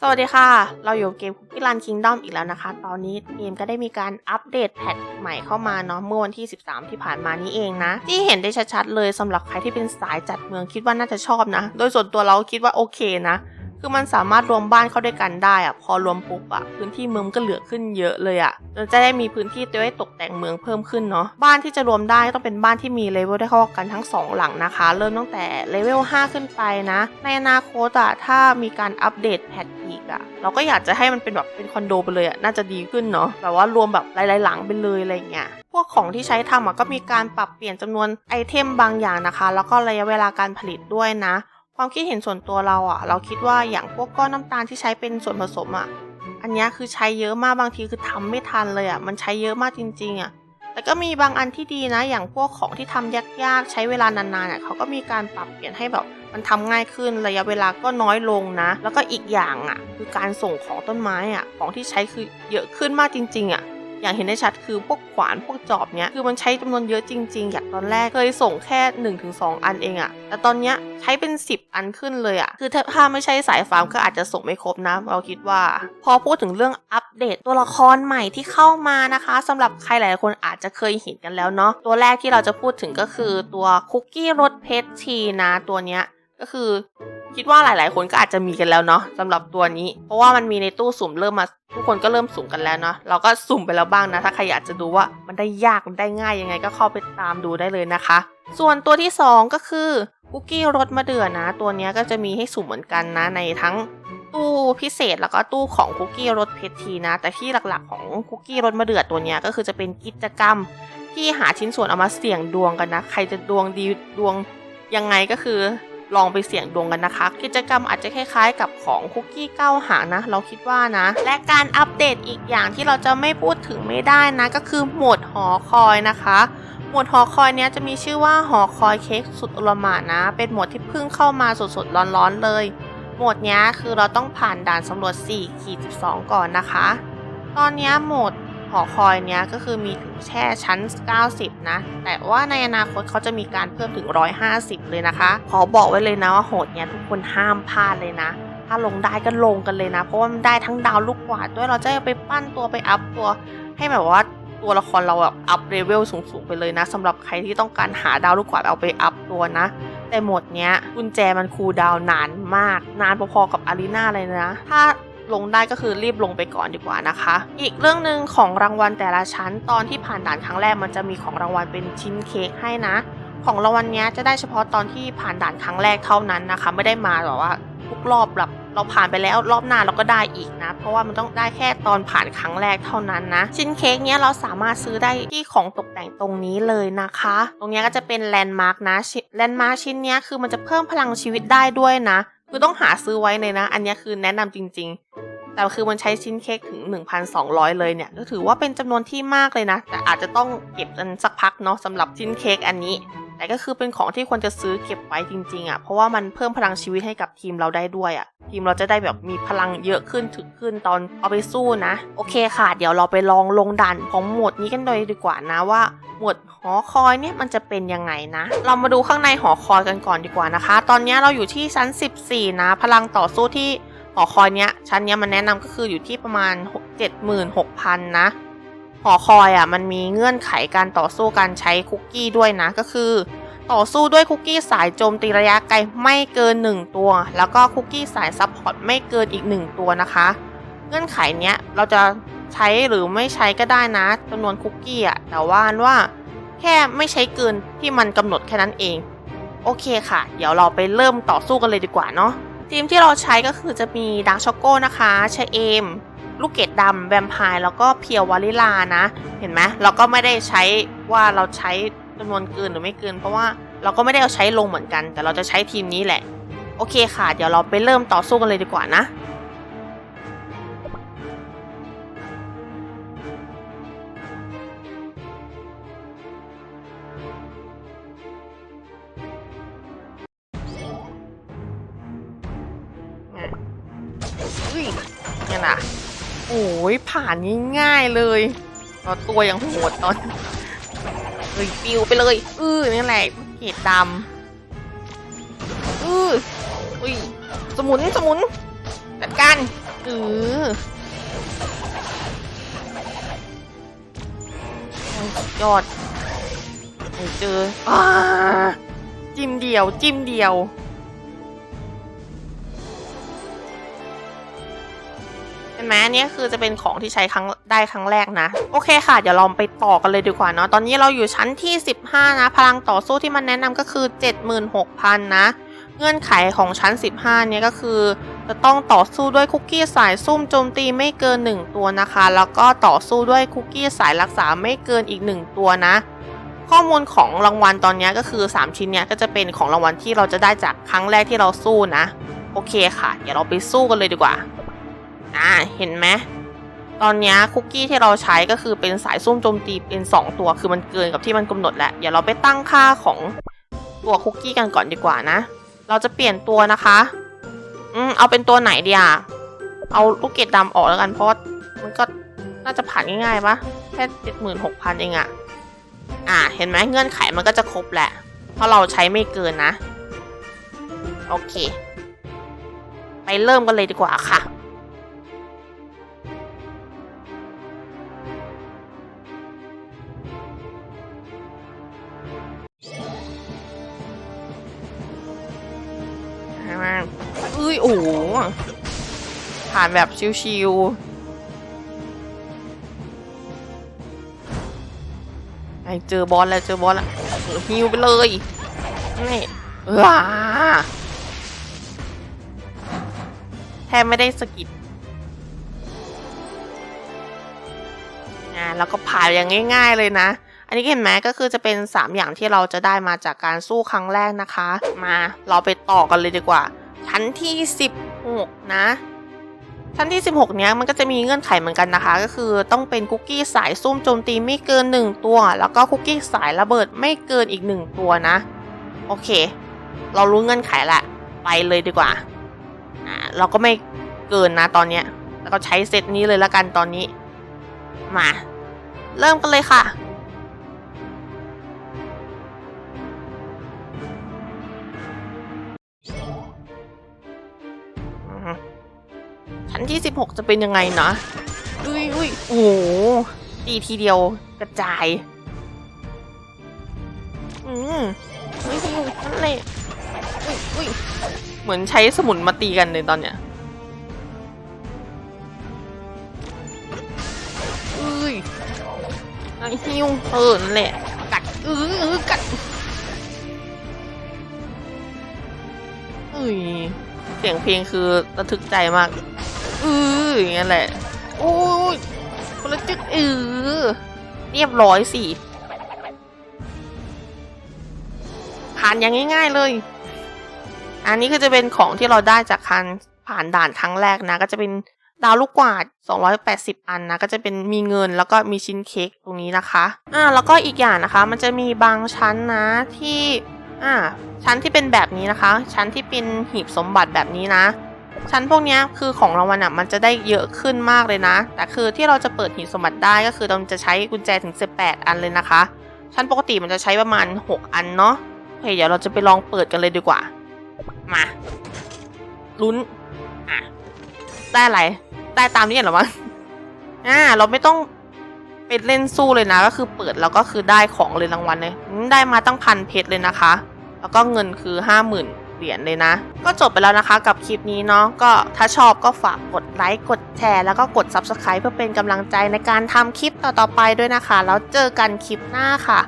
สวัสดีค่ะ เราอยู่เกมคุกกี้รันคิงดอมอีกแล้วนะคะ ตอนนี้เกมก็ได้มีการอัปเดตแพทใหม่เข้ามาเนาะเมื่อวันที่ 13 ที่ผ่านมานี้เองนะ ที่เห็นได้ชัดๆเลยสำหรับใครที่เป็นสายจัดเมืองคิดว่าน่าจะชอบนะ โดยส่วนตัวเราคิดว่าโอเคนะ คือมันสามารถรวมบ้านเข้าด้วยกันได้อะพอรวมปุ๊บอะพื้นที่เมืองก็เหลือขึ้นเยอะเลยอะเราจะได้มีพื้นที่ไว้ตกแต่งเมืองเพิ่มขึ้นเนาะบ้านที่จะรวมได้ต้องเป็นบ้านที่มีเลเวลได้เข้ากันทั้งสองหลังนะคะ เริ่มตั้งแต่เลเวล5ขึ้นไปนะ ในอนาคตอะถ้ามีการอัปเดตแพทอีกอะเราก็อยากจะให้มันเป็นแบบเป็นคอนโดไปเลยอะน่าจะดีขึ้นเนาะแบบว่ารวมแบบหลายๆหลังไปเลยอะไรเงี้ยพวกของที่ใช้ทำอะก็มีการปรับเปลี่ยนจำนวนไอเทมบางอย่างนะคะ แล้วก็ระยะเวลาการผลิตด้วยนะ ความคิดเห็นส่วนตัวเราอะเราคิดว่าอย่างพวกก้อนน้ำตาลที่ใช้เป็นส่วนผสมอะอันนี้คือใช้เยอะมากบางทีคือทำไม่ทันเลยอะมันใช้เยอะมากจริงๆอะแต่ก็มีบางอันที่ดีนะ อย่างพวกของที่ทำยากๆ ใช้เวลานานๆอะเขาก็มีการปรับเปลี่ยนให้แบบมันทำง่ายขึ้นระยะเวลาก็น้อยลงนะ แล้วก็อีกอย่างอะคือการส่งของต้นไม้อะของที่ใช้คือเยอะขึ้นมากจริง ๆอะ อย่างเห็นได้ชัดคือพวกขวานพวกจอบเนี้ยคือมันใช้จำนวนเยอะจริงๆ อย่างตอนแรกเคยส่งแค่ 1-2 อันเองอะแต่ตอนเนี้ยใช้เป็น 10 อันขึ้นเลยอะคือถ้าไม่ใช่สายฟาร์มก็อาจจะส่งไม่ครบนะ เราคิดว่า พอพูดถึงเรื่องอัปเดตตัวละครใหม่ที่เข้ามานะคะสำหรับใครหลายคนอาจจะเคยเห็นกันแล้วเนาะตัวแรกที่เราจะพูดถึงก็คือตัวคุกกี้รสเพชรทีนะตัวเนี้ยก็คือ คิดว่าหลาย ๆ คนก็อาจจะมีกันแล้วเนาะสำหรับตัวนี้ เพราะว่ามันมีในตู้สุ่มเริ่มมา ทุกคนก็เริ่มสุ่มกันแล้วเนาะเราก็สุ่มไปแล้วบ้างนะ ถ้าใครอยากจะดูว่ามันได้ยากมันได้ง่ายยังไงก็เข้าไปตามดูได้เลยนะคะ ส่วนตัวที่ 2 ก็คือคุกกี้รสมะเดื่อนะ ตัวนี้ก็จะมีให้สุ่มเหมือนกันนะ ในทั้งตู้พิเศษแล้วก็ตู้ของคุกกี้รสเพชรทีนะ แต่ที่หลัก ๆ ของคุกกี้รสมะเดื่อตัวนี้ก็คือจะเป็นกิจกรรมที่หาชิ้นส่วนเอามาเสี่ยงดวงกันนะ ใครจะดวงดีดวงยังไงก็คือ ลองไปเสี่ยงดวงกันนะคะ กิจกรรมอาจจะคล้ายๆ กับของคุกกี้เก้าหางนะ เราคิดว่านะ และการอัปเดตอีกอย่างที่เราจะไม่พูดถึงไม่ได้นะ ก็คือโหมดหอคอยนะคะโหมดหอคอยเนี้ยจะมีชื่อว่าหอคอยเค้กสุดอลหมานะ เป็นโหมดที่เพิ่งเข้ามาสดๆร้อนๆเลยโหมดเนี้ยคือเราต้องผ่านด่านสำรวจ4ขีด12 ก่อนนะคะ ตอนนี้โหมด หอคอยเนี้ยก็คือมีถึงแค่ชั้น 90 นะ แต่ว่าในอนาคตเขาจะมีการเพิ่มถึง 150 เลยนะคะ ขอบอกไว้เลยนะว่าโหดเนี้ยทุกคนห้ามพลาดเลยนะ ถ้าลงได้ก็ลงกันเลยนะ เพราะว่ามันได้ทั้งดาวลูกกวาดด้วยเราจะไปปั้นตัวไปอัพตัว ให้แบบว่าตัวละครเราแบบอัพเลเวลสูงๆไปเลยนะสำหรับใครที่ต้องการหาดาวลูกกวาดเอาไปอัพตัวนะแต่หมดเนี้ยกุญแจมันคูลดาวนานมาก นานพอๆกับอารีนาเลยนะ ถ้า ลงได้ก็คือรีบลงไปก่อนดีกว่านะคะ อีกเรื่องหนึ่งของรางวัลแต่ละชั้นตอนที่ผ่านด่านครั้งแรกมันจะมีของรางวัลเป็นชิ้นเค้กให้นะ ของรางวัลเนี้ยจะได้เฉพาะตอนที่ผ่านด่านครั้งแรกเท่านั้นนะคะ ไม่ได้มาแบบว่าทุกรอบแบบเราผ่านไปแล้วรอบหน้าเราก็ได้อีกนะ เพราะว่ามันต้องได้แค่ตอนผ่านครั้งแรกเท่านั้นนะ ชิ้นเค้กเนี้ยเราสามารถซื้อได้ที่ของตกแต่งตรงนี้เลยนะคะ ตรงนี้ก็จะเป็นแลนด์มาร์กนะแลนด์มาร์กชิ้นเนี้ยคือมันจะเพิ่มพลังชีวิตได้ด้วยนะ คือต้องหาซื้อไว้เลยนะ อันนี้คือแนะนำจริง ๆ แต่คือมันใช้ชิ้นเค้กถึง 1,200 เลยเนี่ยก็ถือว่าเป็นจำนวนที่มากเลยนะ แต่อาจจะต้องเก็บกันสักพักเนาะสำหรับชิ้นเค้กอันนี้ แต่ก็คือเป็นของที่ควรจะซื้อเก็บไว้จริงๆอะ่ะ เพราะว่ามันเพิ่มพลังชีวิตให้กับทีมเราได้ด้วยอะ่ะ ทีมเราจะได้แบบมีพลังเยอะขึ้นถึงขึ้นตอนเอาไปสู้นะ โอเคค่ะ เดี๋ยวเราไปลองลงดันของหมวดนี้กันเลยดีกว่านะว่าหมวดหอคอยเนี่ยมันจะเป็นยังไงนะ เรามาดูข้างในหอคอยกันก่อนดีกว่านะคะ ตอนนี้เราอยู่ที่ชั้น 14 นะ พลังต่อสู้ที่หอคอยเนี้ยชั้นเนี้ยมันแนะนำก็คืออยู่ที่ประมาณ 76,000 นะ อคอยอะมันมีเงื่อนไขการต่อสู้การใช้คุกกี้ด้วยนะก็คือ ต่อสู้ด้วยคุกกี้สายโจมตีระยะไกลไม่เกิน 1 ตัว แล้วก็คุกกี้สายซับพอร์ตไม่เกินอีก 1 ตัวนะคะ เงื่อนไขเนี้ยเราจะใช้หรือไม่ใช้ก็ได้นะจำนวนคุกกี้อะแต่ว่าว่าแค่ไม่ใช้เกินที่มันกำหนดแค่นั้นเอง โอเคค่ะ เดี๋ยวเราไปเริ่มต่อสู้กันเลยดีกว่าเนาะทีมที่เราใช้ก็คือจะมีดักช็อกโก้นะคะเชเอม ลูกเกดดำแวมไพร์แล้วก็เพียววาลิลานะ เห็นไหมเราก็ไม่ได้ใช้ว่าเราใช้จำนวนเกินหรือไม่เกิน เพราะว่าเราก็ไม่ได้เอาใช้ลงเหมือนกัน แต่เราจะใช้ทีมนี้แหละ โอเคค่ะ เดี๋ยวเราไปเริ่มต่อสู้กันเลยดีกว่านะอุ้ยนี่นะ โอ้ยผ่านง่ายๆเลยเราตัวยังโหดตอนเฮ้ยปิวไปเลยอือนี่แหละเกตดำอืออุ้ยสมุนสมุนจัดการออโอ้ยอดเจออาจิ้มเดียว จิ้มเดียว ไหมอันนี้คือจะเป็นของที่ใช้ครั้งได้ครั้งแรกนะ โอเคค่ะ เดี๋ยวลองไปต่อกันเลยดีกว่าเนาะ ตอนนี้เราอยู่ชั้นที่ 15 นะ พลังต่อสู้ที่มันแนะนำก็คือ 76,000 นะ เงื่อนไขของชั้น 15 เนี่ยก็คือ จะต้องต่อสู้ด้วยคุกกี้สายซุ่มโจมตีไม่เกิน 1 ตัวนะคะ แล้วก็ต่อสู้ด้วยคุกกี้สายรักษาไม่เกินอีก 1 ตัวนะข้อมูลของรางวัลตอนนี้ก็คือ 3 ชิ้นเนี้ยก็จะเป็นของรางวัลที่เราจะได้จากครั้งแรกที่เราสู้นะ โอเคค่ะ เดี๋ยวเราไปสู้กันเลยดีกว่า เห็นไหมตอนนี้คุกกี้ที่เราใช้ก็คือเป็นสายซุ่มโจมตีเป็น 2 ตัวคือมันเกินกับที่มันกำหนดแล้วเดี๋ยวเราไปตั้งค่าของตัวคุกกี้กันก่อนดีกว่านะ เราจะเปลี่ยนตัวนะคะ อืมเอาเป็นตัวไหนดีอะเอาลูกเกดดำออกแล้วกันเพราะมันก็น่าจะผ่านง่ายๆปะแค่เจ็ดหมื่นหกพันเองอะอ่าเห็นไหมเงื่อนไขมันก็จะครบแหละ เพราะเราใช้ไม่เกินนะ โอเค ไปเริ่มกันเลยดีกว่าค่ะ ยโอ้ผ่านแบบชิวๆไอเจอบอสแล้วเจอบอสแล้วฮิวไปเลยนี่เออแทบไม่ได้สกิดอ่าแล้วก็ผ่านอย่างง่าย ๆเลยนะอันนี้เห็นไหมก็คือจะเป็น 3 อย่างที่เราจะได้มาจากการสู้ครั้งแรกนะคะ มาเราไปต่อกันเลยดีกว่า ชั้นที่ 16 นะ ชั้นที่ 16 เนี้ยมันก็จะมีเงื่อนไขเหมือนกันนะคะ ก็คือต้องเป็นคุกกี้สายซุ่มโจมตีไม่เกิน 1 ตัว แล้วก็คุกกี้สายระเบิดไม่เกินอีก 1 ตัวนะ โอเค เรารู้เงื่อนไขละ ไปเลยดีกว่าอ่า เราก็ไม่เกินนะตอนเนี้ยแล้วก็ใช้เซตนี้เลยละกันตอนนี้ มา เริ่มกันเลยค่ะ ชั้นที่ 16 จะเป็นยังไงนะอุ้ยอุ้ยโอ้โหตีทีเดียวกระจาย อืมอุ้ยอุ้ยนั่นแหละอุ้ยอุ้ยเหมือนใช้สมุนมาตีกันเลยตอนเนี้ยอุ้ยไอ้ฮิวเออนั่นแหละกัดเออเออกัดอุ้ยเสียงเพลงคือระทึกใจมาก อืออย่างนั้นแหละโอ้ยคนละจึกเออเรียบร้อยสิผ่านอย่างง่ายๆเลย อันนี้ก็จะเป็นของที่เราได้จากการผ่านด่านครั้งแรกนะ ก็จะเป็นดาวลูกกวาด 280 อันนะ ก็จะเป็นมีเงินแล้วก็มีชิ้นเค้กตรงนี้นะคะ อ่า แล้วก็อีกอย่างนะคะ มันจะมีบางชั้นนะที่ อ่า ชั้นที่เป็นแบบนี้นะคะ ชั้นที่เป็นหีบสมบัติแบบนี้นะ ชั้นพวกนี้คือของรางวัลอะมันจะได้เยอะขึ้นมากเลยนะ แต่คือที่เราจะเปิดหีบสมบัติได้ก็คือเราจะใช้กุญแจถึง 18 อันเลยนะคะ ชั้นปกติมันจะใช้ประมาณ 6 อันเนาะโอเคเดี๋ยวเราจะไปลองเปิดกันเลยดีกว่า มาลุ้นอะได้อะไรได้ตามนี้เหรอวะอ่าเราไม่ต้องไปเล่นสู้เลยนะ ก็คือเปิดแล้วก็คือได้ของเลยรางวัลเลยได้มาตั้งพันเพชรเลยนะคะ แล้วก็เงินคือห้าหมื่น เหรียญเลยนะ ก็จบไปแล้วนะคะกับคลิปนี้เนาะก็ถ้าชอบก็ฝากกดไลค์กดแชร์แล้วก็กด Subscribe เพื่อเป็นกำลังใจในการทำคลิปต่อๆไปด้วยนะคะ แล้วเจอกันคลิปหน้าค่ะ